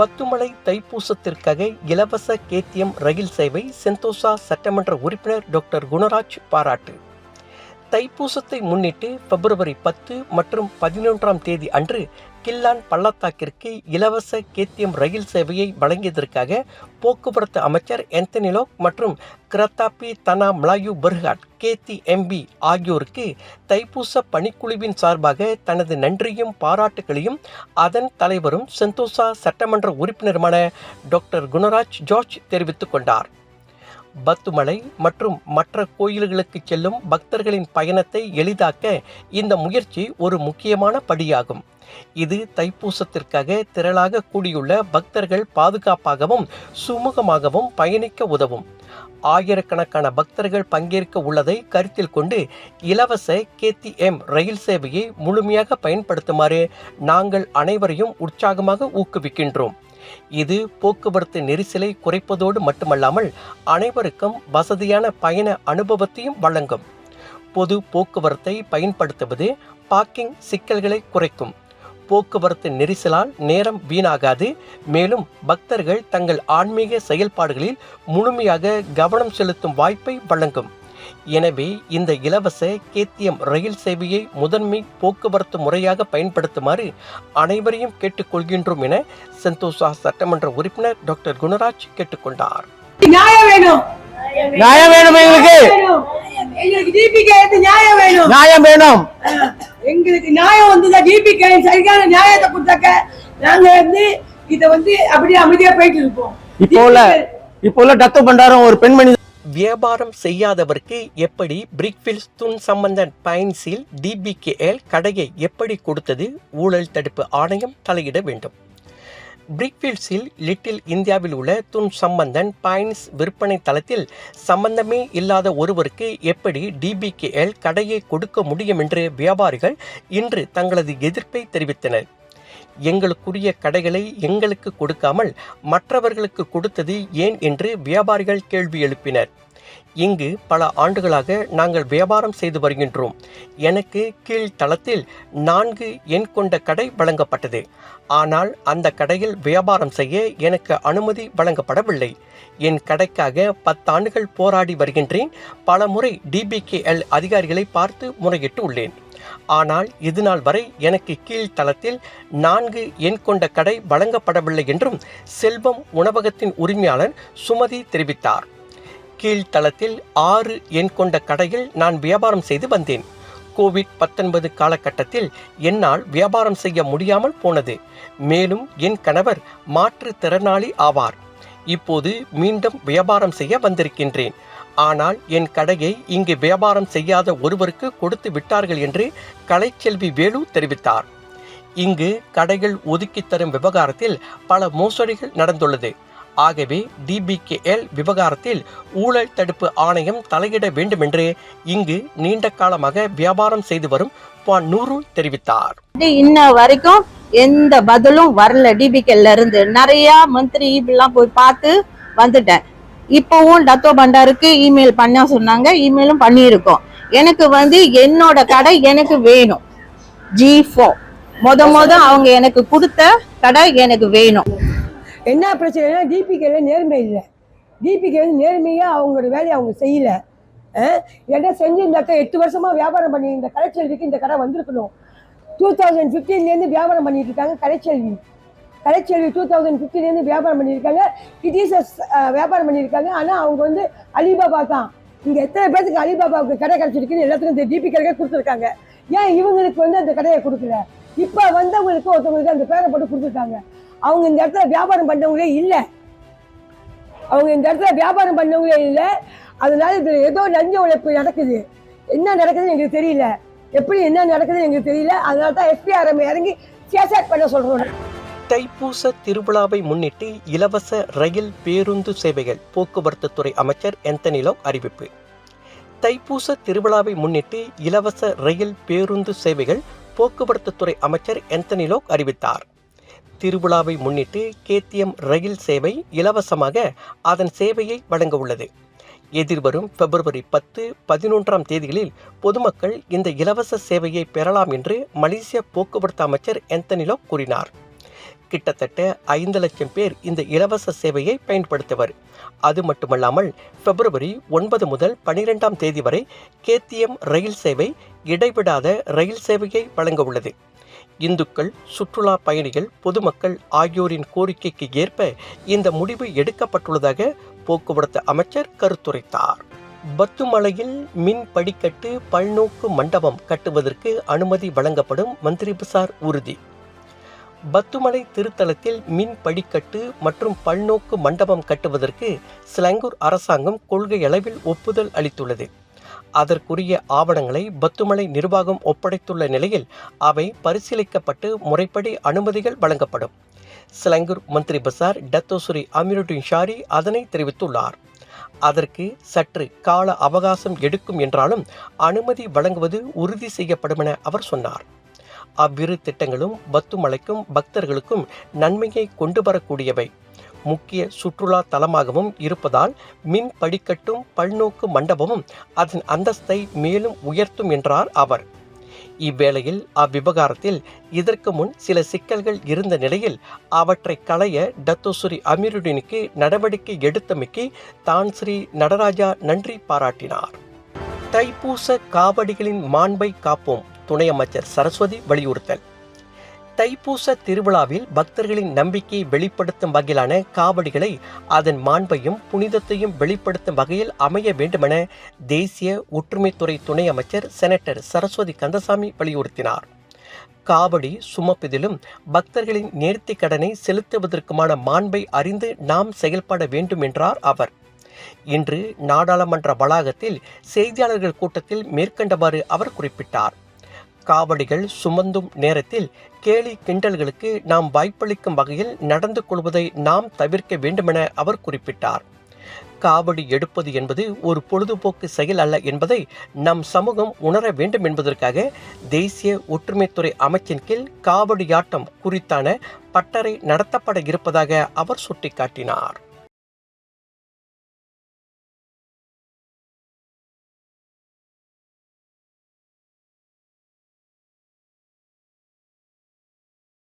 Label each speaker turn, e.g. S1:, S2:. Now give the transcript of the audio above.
S1: பத்துமலை தைப்பூசத்திற்காக இலவச கேத்தியம் ரயில் சேவை செந்தோசா சட்டமன்ற உறுப்பினர் டாக்டர் குணராஜ் பாராட்டு. தைப்பூசத்தை முன்னிட்டு பிப்ரவரி பத்து மற்றும் பதினொன்றாம் தேதி அன்று கில்லான் பள்ளத்தாக்கிற்கு இலவச கேத்தியம் ரயில் சேவையை வழங்கியதற்காக போக்குவரத்து அமைச்சர் எந்தனிலோக் மற்றும் கிரத்தாப்பி தனா மலாயு பர்ஹாட் கேத்தி எம்பி ஆகியோருக்கு தைப்பூச பணிக்குழுவின் சார்பாக தனது நன்றியும் பாராட்டுகளையும் அதன் தலைவரும் செந்தோசா சட்டமன்ற உறுப்பினருமான டாக்டர் குணராஜ் ஜார்ஜ் தெரிவித்துக் கொண்டார். பத்துமலை மற்றும் மற்ற கோயில்களுக்கு செல்லும் பக்தர்களின் பயணத்தை எளிதாக்க இந்த முயற்சி ஒரு முக்கியமான படியாகும். இது தைப்பூசத்திற்காக திரளாக கூடியுள்ள பக்தர்கள் பாதுகாப்பாகவும் சுமூகமாகவும் பயணிக்க உதவும். ஆயிரக்கணக்கான பக்தர்கள் பங்கேற்க உள்ளதை கருத்தில் கொண்டு இலவச கேத்திஎம் ரயில் சேவையை முழுமையாக பயன்படுத்துமாறு நாங்கள் அனைவரையும் உற்சாகமாக ஊக்குவிக்கின்றோம். இது போக்குவரத்து நெரிசலை குறைப்பதோடு மட்டுமல்லாமல் அனைவருக்கும் வசதியான பயண அனுபவத்தையும் வழங்கும். பொது போக்குவரத்தை பயன்படுத்துவது பார்க்கிங் சிக்கல்களை குறைக்கும். போக்குவரத்து நெரிசலால் நேரம் வீணாகாது. மேலும் பக்தர்கள் தங்கள் ஆன்மீக செயல்பாடுகளில் முழுமையாக கவனம் செலுத்தும் வாய்ப்பை வழங்கும். எனவே இந்த இலவச கேத்தியம் ரயில் சேவையை முதன்மை போக்குவரத்து முறையாக பயன்படுத்துமாறு அனைவரையும் கேட்டுக்கொள்கின்றோம் என செந்தோசா சட்டமன்ற உறுப்பினர் டாக்டர் குணராஜ் கேட்டுக்கொண்டார்.
S2: நியாயம் வேணும்.
S3: நியாயம் வேணும் எங்களுக்கு.
S2: நியாயம் வேணும்.
S3: நியாயம் வேணும்.
S2: எங்களுக்கு நியாயம் வந்து டிபிகே சரியான நியாயத்தை கொடுத்தாக்க நாங்க வந்து இத வந்து அப்படியே அமைதியா போயிட்டு இருப்போம்.
S3: இப்போ உள்ள இப்போ உள்ள டத்து பண்டாரம் ஒரு பெண்மணி
S1: வியாபாரம் செய்யாதவருக்கு எப்படி பிரிக்ஃபீல்ஸ் துன் சம்பந்தன் பைன்ஸில் டிபிகேஎல் கடையை எப்படி கொடுத்தது? ஊழல் தடுப்பு ஆணையம் தலையிட வேண்டும். பிரிக்ஃபீல்ட்ஸில் லிட்டில் இந்தியாவில் உள்ள துன் சம்பந்தன் பைன்ஸ் விற்பனை தளத்தில் சம்பந்தமே இல்லாத ஒருவருக்கு எப்படி டிபிகேஎல் கடையை கொடுக்க முடியும் என்று வியாபாரிகள் இன்று தங்களது எதிர்ப்பை தெரிவித்தனர். எங்களுக்குரிய கடைகளை எங்களுக்கு கொடுக்காமல் மற்றவர்களுக்கு கொடுத்தது ஏன் என்று வியாபாரிகள் கேள்வி எழுப்பினர். இங்கு பல ஆண்டுகளாக நாங்கள் வியாபாரம் செய்து வருகின்றோம். எனக்கு கீழ்த்தளத்தில் நான்கு எண் கொண்ட கடை வழங்கப்பட்டது. ஆனால் அந்த கடையில் வியாபாரம் செய்ய எனக்கு அனுமதி வழங்கப்படவில்லை. என் கடைக்காக பத்தாண்டுகள் போராடி வருகின்றேன். பல முறை டிபிகேஎல் அதிகாரிகளை பார்த்து முறையிட்டு உள்ளேன். ஆனால் இதுநாள் வரை எனக்கு கீழ்த்தளத்தில் நான்கு எண் கொண்ட கடை வழங்கப்படவில்லை என்றும் செல்வம் உணவகத்தின் உரிமையாளர் சுமதி தெரிவித்தார். கீழ்த்தளத்தில் ஆறு எண் கொண்ட கடையில் நான் வியாபாரம் செய்து வந்தேன். கோவிட் பத்தொன்பது காலகட்டத்தில் என்னால் வியாபாரம் செய்ய முடியாமல் போனது. மேலும் என் கணவர் மாற்றுத்திறனாளி ஆவார். இப்போது மீண்டும் வியாபாரம் செய்ய வந்திருக்கின்றேன். ஆனால் என் கடையை இங்கு வியாபாரம் செய்யாத ஒருவருக்கு கொடுத்து விட்டார்கள் என்று கலைச்செல்வி வேலு தெரிவித்தார். இங்கு கடைகள் ஒதுக்கித் தரும் விவகாரத்தில் பல மோசடிகள் நடந்துள்ளது. ஆகவே டிபிகேஎல் விவகாரத்தில் ஊழல் தடுப்பு ஆணையம் தலையிட வேண்டுமென்று இங்கு நீண்ட காலமாக வியாபாரம் செய்து வரும் நூறு தெரிவித்தார்.
S4: இன்ன வரைக்கும் எந்த பதிலும் வரல டிபிகேல இருந்து. நிறைய மந்திரி இப்படிலாம் போய் பார்த்து வந்துட்டேன். இப்போவும் டத்தோ பண்டாருக்கு இமெயில் பண்ண சொன்னாங்க இமெயிலும் பண்ணியிருக்கோம். எனக்கு வந்து என்னோட கடை எனக்கு வேணும். ஜி ஃபோ முத முத அவங்க எனக்கு கொடுத்த கடை எனக்கு வேணும்.
S2: என்ன பிரச்சனைனா டிபிகேல நேர்மை இல்லை. டிபிகே நேர்மையாக அவங்களோட வேலையை அவங்க செய்யல. அஹ், ஏன்னா எட்டு வருஷமாக வியாபாரம் பண்ணி இந்த கலைச்செல்விக்கு இந்த கடை வந்திருக்கணும். டூ தௌசண்ட் ஃபிஃப்டீன்லேருந்து வியாபாரம் பண்ணிட்டு இருக்காங்க கலைச்செல்வி. கலைச்செல்வி டூ தௌசண்ட் ஃபிஃப்டீன்லேருந்து வியாபாரம் பண்ணியிருக்காங்க இடிஎஸ்எஸ் வியாபாரம் பண்ணியிருக்காங்க ஆனால் அவங்க வந்து அலிபாபா தான். இங்கே எத்தனை பேருக்கு அலிபாபாவுக்கு கடை கிடச்சிருக்குன்னு எல்லாத்துக்கும் இந்த டிபி கடைக்கே கொடுத்துருக்காங்க. ஏன் இவங்களுக்கு வந்து அந்த கடையை கொடுக்கல? இப்போ வந்தவங்களுக்கு ஒருத்தவங்களுக்கு அந்த பேரை போட்டு கொடுத்துருக்காங்க. அவங்க இந்த இடத்துல வியாபாரம் பண்ணவங்களே இல்லை. அவங்க இந்த இடத்துல வியாபாரம் பண்ணவங்களே இல்லை. அதனால இது ஏதோ லஞ்ச உழைப்பு நடக்குது. என்ன நடக்குதுன்னு எங்களுக்கு தெரியல. எப்படி என்ன நடக்குதுன்னு எங்களுக்கு தெரியல. அதனால தான் எஸ்பிஆர்எம் இறங்கி சேசாட் பண்ண சொல்கிறோம்
S1: தைப்பூச திருவிழாவை முன்னிட்டு இலவச ரயில் பேருந்து சேவைகள் போக்குவரத்து துறை அமைச்சர் எந்தனிலோ அறிவிப்பு. தைப்பூச திருவிழாவை முன்னிட்டு இலவச ரயில் பேருந்து சேவைகள் போக்குவரத்து துறை அமைச்சர் எந்தனிலோக் அறிவித்தார். திருவிழாவை முன்னிட்டு கேத்தியம் ரயில் சேவை இலவசமாக அதன் சேவையை வழங்க உள்ளது எதிர்வரும் பிப்ரவரி பத்து பதினொன்றாம் தேதிகளில் பொதுமக்கள் இந்த இலவச சேவையை பெறலாம் என்று மலேசிய போக்குவரத்து அமைச்சர் எந்தனிலோ கூறினார். கிட்டத்தட்ட ஐந்து லட்சம் பேர் இந்த இலவச சேவையை பயன்படுத்துவர். அது மட்டுமல்லாமல் பிப்ரவரி ஒன்பது முதல் பனிரெண்டாம் தேதி வரை கேத்தியம் ரயில் சேவை இடைவிடாத ரயில் சேவையை வழங்க உள்ளது இந்துக்கள் சுற்றுலா பயணிகள் பொதுமக்கள் ஆகியோரின் கோரிக்கைக்கு ஏற்ப இந்த முடிவு எடுக்கப்பட்டுள்ளதாக போக்குவரத்து அமைச்சர் கருத்துரைத்தார். பத்துமலையில் மின் படிக்கட்டு பல்நோக்கு மண்டபம் கட்டுவதற்கு அனுமதி வழங்கப்படும் மந்திரி பசார் உறுதி. பத்துமலை திருத்தலத்தில் மின் படிக்கட்டு மற்றும் பல்நோக்கு மண்டபம் கட்டுவதற்கு சிலங்கூர் அரசாங்கம் கொள்கை அளவில் ஒப்புதல் அளித்துள்ளது. அதற்குரிய ஆவணங்களை பத்துமலை நிர்வாகம் ஒப்படைத்துள்ள நிலையில் அவை பரிசீலிக்கப்பட்டு முறைப்படி அனுமதிகள் வழங்கப்படும். சிலங்கூர் மந்திரி பசார் டத்தோசுரி அமீருddin ஷாரி அதனை தெரிவித்துள்ளார். அதற்கு சற்று கால அவகாசம் எடுக்கும் என்றாலும் அனுமதி வழங்குவது உறுதி செய்யப்படும் என அவர் சொன்னார். அவ்விரு திட்டங்களும் பத்துமலைக்கும் பக்தர்களுக்கும் நன்மையை கொண்டு வரக்கூடியவை. முக்கிய சுற்றுலா தலமாகவும் இருப்பதால் மின் படிக்கட்டும் பல்நோக்கு மண்டபமும் அதன் அந்தஸ்தை மேலும் உயர்த்தும் என்றார் அவர். இவ்வேளையில் அவ்விவகாரத்தில் இதற்கு முன் சில சிக்கல்கள் இருந்த நிலையில் அவற்றை களைய டத்தோசுரி அமீருடினுக்கு நடவடிக்கை எடுத்தமைக்கு தான் ஸ்ரீ நடராஜா நன்றி பாராட்டினார். தைப்பூச காவடிகளின் மாண்பை காப்போம். துணை அமைச்சர் சரஸ்வதி வலியுறுத்தல். தைப்பூச திருவிழாவில் பக்தர்களின் நம்பிக்கையை வெளிப்படுத்தும் வகையிலான காவடிகளை அதன் மாண்பையும் புனிதத்தையும் வெளிப்படுத்தும் வகையில் அமைய வேண்டுமென தேசிய ஒற்றுமைத்துறை துணை அமைச்சர் செனட்டர் சரஸ்வதி கந்தசாமி வலியுறுத்தினார். காவடி சுமப்பதிலும் பக்தர்களின் நேர்த்தி கடனை செலுத்துவதற்குமான மாண்பை அறிந்து நாம் செயல்பட வேண்டும் என்றார் அவர். இன்று நாடாளுமன்ற வளாகத்தில் செய்தியாளர்கள் கூட்டத்தில் மேற்கண்டவாறு அவர் குறிப்பிட்டார். காவடிகள் சுமந்தும் நேரத்தில் கேலி கிண்டல்களுக்கு நாம் வாய்ப்பளிக்கும் வகையில் நடந்து கொள்வதை நாம் தவிர்க்க வேண்டுமென அவர் குறிப்பிட்டார். காவடி எடுப்பது என்பது ஒரு பொழுதுபோக்கு செயல் அல்ல என்பதை நம் சமூகம் உணர வேண்டும் என்பதற்காக தேசிய ஒற்றுமைத்துறை அமைச்சின் கீழ் காவடியாட்டம் குறித்தான பட்டறை நடத்தப்பட இருப்பதாக அவர் சுட்டிக்காட்டினார்.